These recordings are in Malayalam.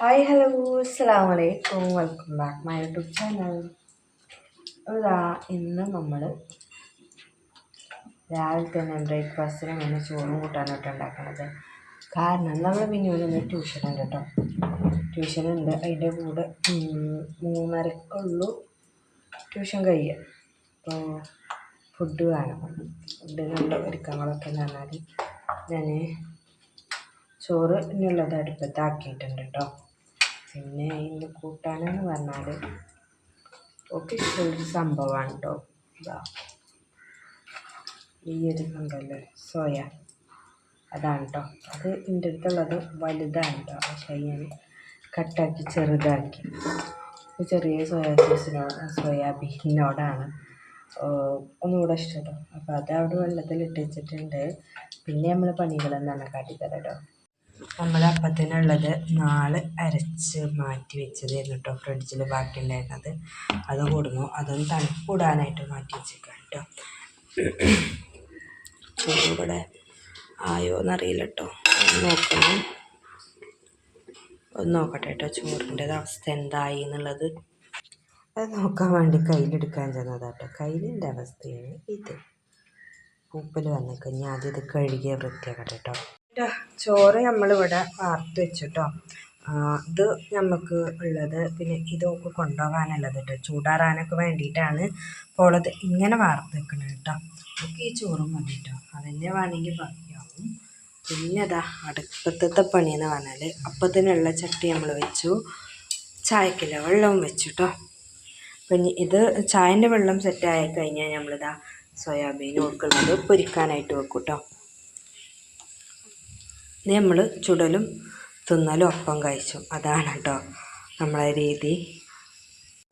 ഹായ് ഹലോ അസ്സാം വലൈക്കും welcome back my YouTube channel ഇതാ ഇന്ന് നമ്മൾ രാവിലെ തന്നെ ബ്രേക്ക്ഫാസ്റ്റിന് അങ്ങനെ ചോറും കൂട്ടാനായിട്ട് ഉണ്ടാക്കണത്. കാരണം നമ്മൾ ട്യൂഷൻ ഉണ്ട് കേട്ടോ ട്യൂഷൻ ഉണ്ട്. അതിന്റെ കൂടെ മൂന്നരക്കുള്ളൂ ട്യൂഷൻ കഴിയുക അപ്പോൾ ഫുഡ് വേണം. ഫുഡ് നല്ല ഒരുക്കങ്ങളൊക്കെ എന്ന് പറഞ്ഞാൽ ഞാൻ ചോറ് ഇനിയുള്ളത് അടുപ്പത്താക്കിയിട്ടുണ്ട് കേട്ടോ പിന്നെ ഇന്ന് കൂട്ടാനെന്ന് പറഞ്ഞാൽ ഒക്കെ ഇഷ്ടമുള്ളൊരു സംഭവമാണ് കേട്ടോ ഇതാ ഈ ഒരു സംഭവമല്ലേ സോയ. അതാണ് കേട്ടോ അത് എന്റെ അടുത്തുള്ളത് വലുതാണ് കേട്ടോ പക്ഷേ ഞാൻ കട്ടാക്കി ചെറുതാക്കി. ചെറിയ സോയാ സോസിനോട് സോയാബീനോടാണ് ഒന്നുകൂടെ ഇഷ്ടം കേട്ടോ അപ്പോൾ അത് അവിടെ വെള്ളത്തിലിട്ട് വെച്ചിട്ടുണ്ട്. പിന്നെ നമ്മൾ പണികളെന്നാണ് കാട്ടിത്തരാം കേട്ടോ നമ്മൾ അപ്പത്തിനുള്ളത് നാളെ അരച്ച് മാറ്റി വെച്ചതായിരുന്നു കേട്ടോ ഫ്രിഡ്ജിൽ ബാക്കി ഉണ്ടായിരുന്നത് അത് കൊടുന്നു. അതൊന്ന് തണുപ്പ് കൂടാനായിട്ട് മാറ്റി വെച്ചേക്കാം കേട്ടോ ഇവിടെ ആയോ എന്നറിയില്ല കേട്ടോ നോക്കണം. ഒന്ന് നോക്കട്ടെ കേട്ടോ ചോറിന്റെ അവസ്ഥ എന്തായി എന്നുള്ളത്. അത് നോക്കാൻ വേണ്ടി കയ്യിലെടുക്കാൻ ചെന്നതാട്ടോ കയ്യിലിന്റെ അവസ്ഥയാണ് ഇത്. പൂപ്പൽ വന്നിക്കഴിഞ്ഞാൽ ആദ്യം ഇത് കഴുകിയ വൃത്തിയാക്കട്ടെ കേട്ടോ ചോറ് നമ്മളിവിടെ വാർത്ത് വെച്ചിട്ടോ. ഇത് നമുക്ക് ഉള്ളത്. പിന്നെ ഇതൊക്കെ കൊണ്ടുപോകാനുള്ളത് കേട്ടോ ചൂടാറാനൊക്കെ വേണ്ടിയിട്ടാണ് അപ്പോൾ ഉള്ളത് ഇങ്ങനെ വാർത്ത് വെക്കണം കേട്ടോ നമുക്ക് ഈ ചോറും മതി കേട്ടോ അതന്നെ വേണമെങ്കിൽ ബാക്കിയാവും പിന്നെ അതാ അടുപ്പത്തത്തെ പണിയെന്ന് പറഞ്ഞാൽ അപ്പത്തിനുള്ള ചട്ടി നമ്മൾ വെച്ചു. ചായക്കില്ല വെള്ളവും വെച്ചു കേട്ടോ പിന്നെ ഇത് ചായന്റെ വെള്ളം സെറ്റായി കഴിഞ്ഞാൽ നമ്മളിതാ സോയാബീൻ കൊടുക്കുന്നത് പൊരിക്കാനായിട്ട് വെക്കും കേട്ടോ നമ്മൾ ചുടലും തിന്നലും ഒപ്പം കഴിച്ചു. അതാണ് കേട്ടോ നമ്മളെ രീതി.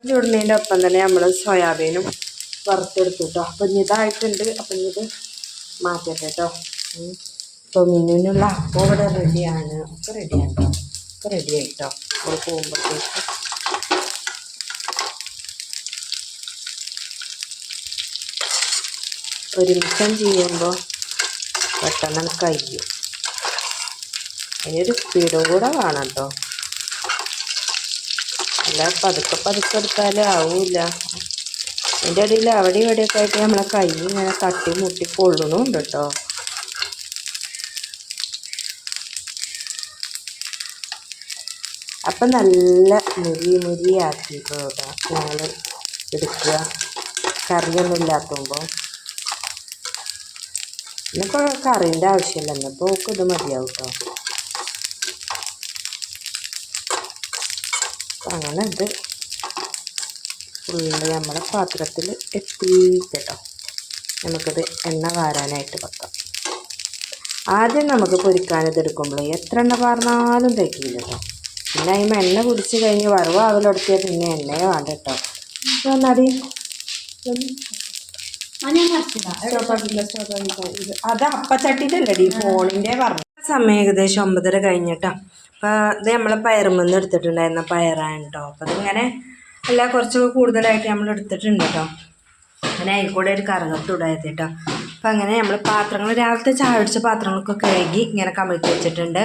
ചുടുന്നതിന്റെ ഒപ്പം തന്നെ നമ്മൾ സോയാബീനും വറുത്തെടുത്തു കേട്ടോ അപ്പം ഇതായിട്ടുണ്ട്. അപ്പം ഇത് മാറ്റട്ടെ കേട്ടോ ഇപ്പോൾ മീനിനുള്ള അപ്പം ഇവിടെ റെഡിയാണ്. ഒക്കെ റെഡിയാണ് കേട്ടോ ഒക്കെ റെഡി ആയിട്ടോ അവിടെ പോകുമ്പോഴത്തേക്ക്. ഒരുമിഷം ചെയ്യുമ്പോൾ പെട്ടെന്ന് കഴിയും. അതിനൊരു സ്പീഡും കൂടെ വേണം കേട്ടോ അല്ല പതുക്കെ പതുക്കെ എടുത്താൽ ആവില്ല. അതിന്റെ ഇടയിൽ അവിടെ ഇവിടെയൊക്കെ ആയിട്ട് നമ്മളെ കൈ ഇങ്ങനെ തട്ടി മുട്ടി കൊള്ളണമുണ്ട് കേട്ടോ അപ്പം നല്ല മുരി മുരിയാക്കിയിട്ട് ഞങ്ങൾ എടുക്കുക. കറിയൊന്നും ഇല്ലാത്തുമ്പോൾ ഇന്നിപ്പോൾ കറിന്റെ ആവശ്യമില്ല. ഇന്നിപ്പോൾ ഇത് മതിയാവും കേട്ടോ അങ്ങനെ ഇത് ഫുള്ള് നമ്മുടെ പാത്രത്തിൽ എത്തിയിട്ടോ നമുക്കത് എണ്ണ വാരാനായിട്ട് വെക്കാം. ആദ്യം നമുക്ക് പൊരിക്കാനത് എടുക്കുമ്പോൾ എത്ര എണ്ണ പാർന്നാലും തേക്കില്ല കേട്ടോ. പിന്നെ അതിന് എണ്ണ കുടിച്ച് കഴിഞ്ഞ് വറവ് ആവലെടുത്തിയാൽ പിന്നെ എണ്ണയെ വേണ്ട കേട്ടോ. വന്നാടി. അത് അപ്പച്ചട്ടിയിലല്ലടി ഫോണിന്റെ പറഞ്ഞു സമയം ഏകദേശം ഒമ്പതര കഴിഞ്ഞിട്ടാ. അപ്പോൾ ഇത് നമ്മൾ പയറുമെന്ന് എടുത്തിട്ടുണ്ടായിരുന്ന പയറാണ് കേട്ടോ അപ്പോൾ അതിങ്ങനെ അല്ല കുറച്ച് കൂടുതലായിട്ട് നമ്മൾ എടുത്തിട്ടുണ്ട് കേട്ടോ അങ്ങനെ അതിൽ കൂടെ ഒരു കറുകത്തൂടായത് കേട്ടോ അപ്പം അങ്ങനെ നമ്മൾ പാത്രങ്ങൾ രാവിലത്തെ ചായ അടിച്ച പാത്രങ്ങളൊക്കെ കഴുകി ഇങ്ങനെ കമിഴ്ത്തി വെച്ചിട്ടുണ്ട്.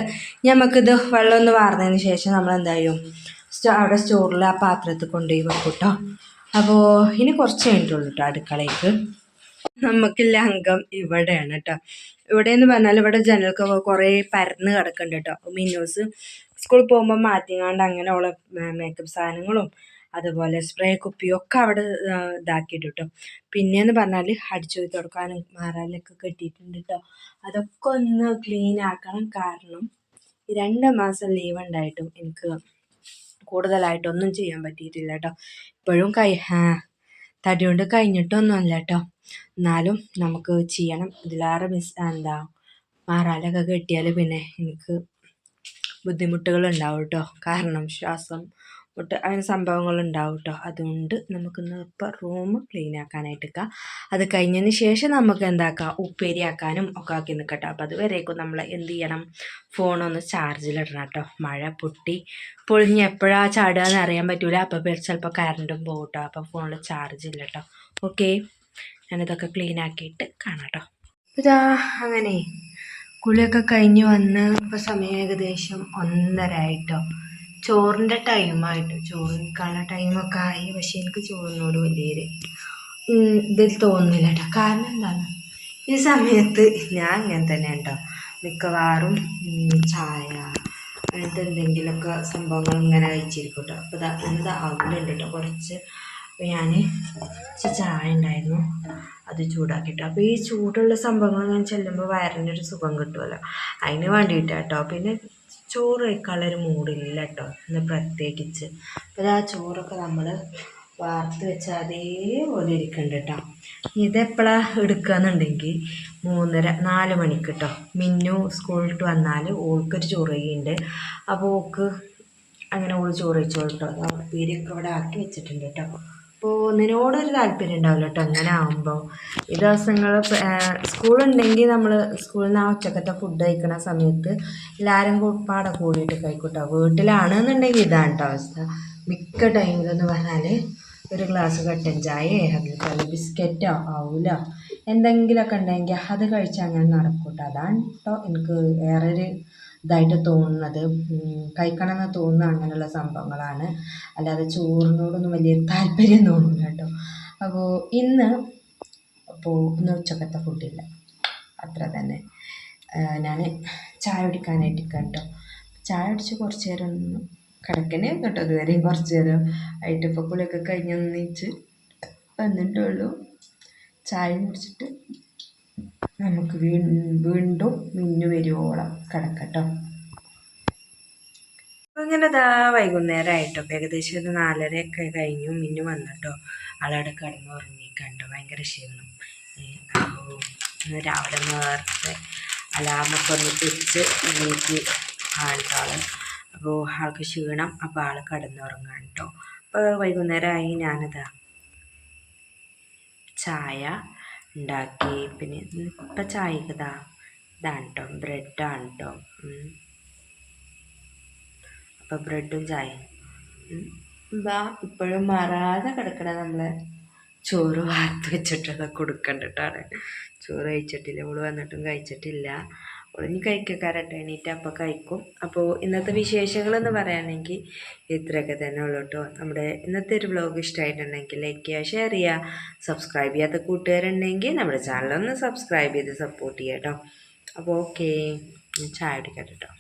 നമുക്കിത് വെള്ളം ഒന്ന് വാർന്നതിന് ശേഷം നമ്മൾ എന്തായാലും അവിടെ സ്റ്റോറിൽ ആ പാത്രത്തിൽ കൊണ്ടുപോയി വെക്കും കേട്ടോ അപ്പോൾ ഇനി കുറച്ച് കഴിഞ്ഞിട്ടുള്ളൂ കേട്ടോ അടുക്കളയ്ക്ക് നമുക്കില്ല അംഗം ഇവിടെയാണ് കേട്ടോ ഇവിടെ എന്ന് പറഞ്ഞാൽ ഇവിടെ ജനലൊക്കെ കുറേ പരന്ന് കിടക്കുന്നുണ്ട് കേട്ടോ മിന്നൂസ് സ്കൂളിൽ പോകുമ്പോൾ മാറ്റിങ്ങാണ്ട് അങ്ങനെ ഉള്ള മേക്കപ്പ് സാധനങ്ങളും അതുപോലെ സ്പ്രേ കുപ്പിയും ഒക്കെ അവിടെ ഇതാക്കിയിട്ട് കേട്ടോ പിന്നെയെന്ന് പറഞ്ഞാൽ അടിച്ചു തുടക്കാനും മാറാനൊക്കെ കെട്ടിയിട്ടുണ്ട് കേട്ടോ അതൊക്കെ ഒന്ന് ക്ലീൻ ആക്കണം കാരണം രണ്ട് മാസം ലീവ് ഉണ്ടായിട്ടും എനിക്ക് കൂടുതലായിട്ടൊന്നും ചെയ്യാൻ പറ്റിയിട്ടില്ല കേട്ടോ ഇപ്പോഴും കൈ തടി കൊണ്ട് കഴിഞ്ഞിട്ടൊന്നുമല്ല കേട്ടോ എന്നാലും നമുക്ക് ചെയ്യണം. ഇതിലേറെ മിസ് എന്താ മാറാലൊക്കെ കെട്ടിയാൽ പിന്നെ എനിക്ക് ബുദ്ധിമുട്ടുകൾ ഉണ്ടാവും കേട്ടോ കാരണം ശ്വാസം മുട്ട് അങ്ങനെ സംഭവങ്ങൾ ഉണ്ടാവും കേട്ടോ അതുകൊണ്ട് നമുക്കിന്ന് ഇപ്പോൾ റൂം ക്ലീൻ ആക്കാനായിട്ട് നിൽക്കാം അത് കഴിഞ്ഞതിന് ശേഷം നമുക്ക് എന്താക്കാം ഉപ്പേരിയാക്കാനും ഒക്കെ ആക്കി നിൽക്കട്ടോ അപ്പോൾ അതുവരേക്കും നമ്മൾ എന്ത് ചെയ്യണം? ഫോണൊന്ന് ചാർജിലിടണം കേട്ടോ മഴ പൊട്ടി പൊളിഞ്ഞ് എപ്പോഴാണ് ചാടുക എന്ന് അറിയാൻ പറ്റൂല. അപ്പോൾ ചിലപ്പോൾ കറണ്ടും പോകും കേട്ടോ അപ്പോൾ ഫോണിൽ ചാർജ് ഇല്ല കേട്ടോ ഓക്കെ ഞാനിതൊക്കെ ക്ലീൻ ആക്കിയിട്ട് കാണാം കേട്ടോ ഇതാ അങ്ങനെ കുളിയൊക്കെ കഴിഞ്ഞ് വന്ന് ഇപ്പോൾ സമയം ഏകദേശം ഒന്നര ആയിട്ടോ. ചോറിന്റെ ടൈമായിട്ട് ചോറ് നിൽക്കാനുള്ള ടൈമൊക്കെ ആയി. പക്ഷെ എനിക്ക് ചോറിനോട് വലിയൊരു ഇതിൽ തോന്നുന്നില്ല കേട്ടോ കാരണം എന്താണ്? ഈ സമയത്ത് ഞാൻ ഇങ്ങനെ തന്നെ ഉണ്ടോ മിക്കവാറും ചായ അങ്ങനത്തെ എന്തെങ്കിലുമൊക്കെ സംഭവങ്ങൾ ഇങ്ങനെ കഴിച്ചിരിക്കും കേട്ടോ. അപ്പോൾ ഇതാ അവിടെ ഉണ്ട് കേട്ടോ. കുറച്ച് അപ്പോൾ ഞാൻ ചായ ഉണ്ടായിരുന്നു അത് ചൂടാക്കിയിട്ട് അപ്പോൾ ഈ ചൂടുള്ള സംഭവങ്ങൾ ഞാൻ ചെല്ലുമ്പോൾ വയറിന്റെ ഒരു സുഖം കിട്ടുമല്ലോ അതിന് വേണ്ടിയിട്ട് കേട്ടോ പിന്നെ ചോറ് കഴിക്കാനുള്ളൊരു മൂടില്ല കേട്ടോ ഇന്ന് പ്രത്യേകിച്ച്. അപ്പോൾ ആ ചോറൊക്കെ നമ്മൾ വാർത്ത് വെച്ച അതേപോലെ ഇരിക്കുന്നുണ്ട് കേട്ടോ ഇതെപ്പോഴാണ് എടുക്കുകയെന്നുണ്ടെങ്കിൽ മൂന്നര നാല് മണിക്ക് കേട്ടോ മിന്നു സ്കൂളിട്ട് വന്നാൽ ഓൾക്കൊരു ചോറ് കഴിയുന്നുണ്ട് അപ്പോൾ ഓൾക്ക് അങ്ങനെ ഓൾ ചോറ് കഴിച്ചോളൂ കേട്ടോ ആ ഉപ്പേരിയൊക്കെ ഇവിടെ ആക്കി വെച്ചിട്ടുണ്ട് കേട്ടോ അപ്പോൾ ഒന്നിനോടൊരു താല്പര്യം ഉണ്ടാവില്ല കേട്ടോ അങ്ങനെ ആകുമ്പോൾ ഈ ദിവസങ്ങൾ സ്കൂളുണ്ടെങ്കിൽ നമ്മൾ സ്കൂളിൽ നിന്ന് ആ ഉച്ചക്കത്തെ ഫുഡ് കഴിക്കുന്ന സമയത്ത് എല്ലാവരും കൂടെ കൂടിയിട്ട് കഴിക്കൂട്ടോ. വീട്ടിലാണെന്നുണ്ടെങ്കിൽ ഇതാണ് കേട്ടോ അവസ്ഥ. മിക്ക ടൈമിലെന്ന് പറഞ്ഞാൽ ഒരു ഗ്ലാസ് കട്ടൻ ചായയോ അതുപോലെ ബിസ്ക്കറ്റോ ആവൂല. എന്തെങ്കിലുമൊക്കെ ഉണ്ടെങ്കിൽ അത് കഴിച്ചാൽ അങ്ങനെ നടക്കൂട്ടോ. അതാണ് കേട്ടോ എനിക്ക് വേറൊരു ഇതായിട്ട് തോന്നുന്നത്. കഴിക്കണം കഴിക്കണമെന്ന് തോന്നുന്ന അങ്ങനെയുള്ള സംഭവങ്ങളാണ്. അല്ലാതെ ചോറിനോടൊന്നും വലിയ താല്പര്യം തോന്നുന്നില്ല കേട്ടോ. അപ്പോൾ ഇന്ന് അപ്പോൾ ഇന്ന് ഉച്ചക്കത്തെ ഫുഡില്ല അത്ര തന്നെ. ഞാൻ ചായ കുടിക്കാനായിട്ട് കേട്ടോ. ചായ കുടിച്ച് കുറച്ച് നേരം ഒന്ന് കിടക്കണേ കേട്ടോ ഇതുവരെയും കുറച്ച് നേരം ആയിട്ട് ഇപ്പോൾ കുളിയൊക്കെ കഴിഞ്ഞ് ഒന്നിച്ച് വന്നിട്ടുള്ളൂ ചായ കുടിച്ചിട്ട് നമുക്ക് വീണ്ടും മിന്നു വരുവോളം കിടക്കട്ടോ. അപ്പോൾ ഇങ്ങനെ ഇതാ വൈകുന്നേരമായിട്ടോ ഏകദേശം ഒരു നാലരയൊക്കെ കഴിഞ്ഞു മിന്നു വന്നിട്ടോ. ആളവിടെ കിടന്ന് ഉറങ്ങിക്കണ്ടോ ഭയങ്കര ക്ഷീണം. രാവിലെ നേരത്തെ അലാമൊക്കെ ഒന്ന് വെച്ച് എണീറ്റ് ആൾക്കാൾ അപ്പോൾ ആൾക്ക് ക്ഷീണം അപ്പോൾ ആൾ കിടന്നുറങ്ങാൻ കേട്ടോ അപ്പോൾ വൈകുന്നേരമായി ഞാനിതാ ചായ ഉണ്ടാക്കി. പിന്നെ ഇപ്പം ചായക്ക് ഇതാ ഇതാണ് കേട്ടോ ബ്രെഡാണ് കേട്ടോ അപ്പം ബ്രെഡും ചായ. ഇതാ ഇപ്പോഴും മാറാതെ കിടക്കണ നമ്മളെ. ചോറ് വാർത്ത് വെച്ചിട്ടത് കൊടുക്കണ്ടിട്ടാണ്. ചോറ് കഴിച്ചിട്ടില്ല ഇവൾ വന്നിട്ടും കഴിച്ചിട്ടില്ല. ഒളിഞ്ഞ് കഴിക്കക്കാരട്ടെ എണീറ്റ് അപ്പോൾ കഴിക്കും. അപ്പോൾ ഇന്നത്തെ വിശേഷങ്ങളെന്ന് പറയുകയാണെങ്കിൽ ഇത്രയൊക്കെ തന്നെ ഉള്ളൂ കേട്ടോ. നമ്മുടെ ഇന്നത്തെ ഒരു വ്ലോഗ് ഇഷ്ടമായിട്ടുണ്ടെങ്കിൽ ലൈക്ക് ചെയ്യുക ഷെയർ ചെയ്യുക സബ്സ്ക്രൈബ് ചെയ്യാത്ത കൂട്ടുകാരുണ്ടെങ്കിൽ നമ്മുടെ ചാനലൊന്ന് സബ്സ്ക്രൈബ് ചെയ്ത് സപ്പോർട്ട് ചെയ്യുക കേട്ടോ. അപ്പോൾ ഓക്കെ ചായ കുടിക്കാം കേട്ടോ.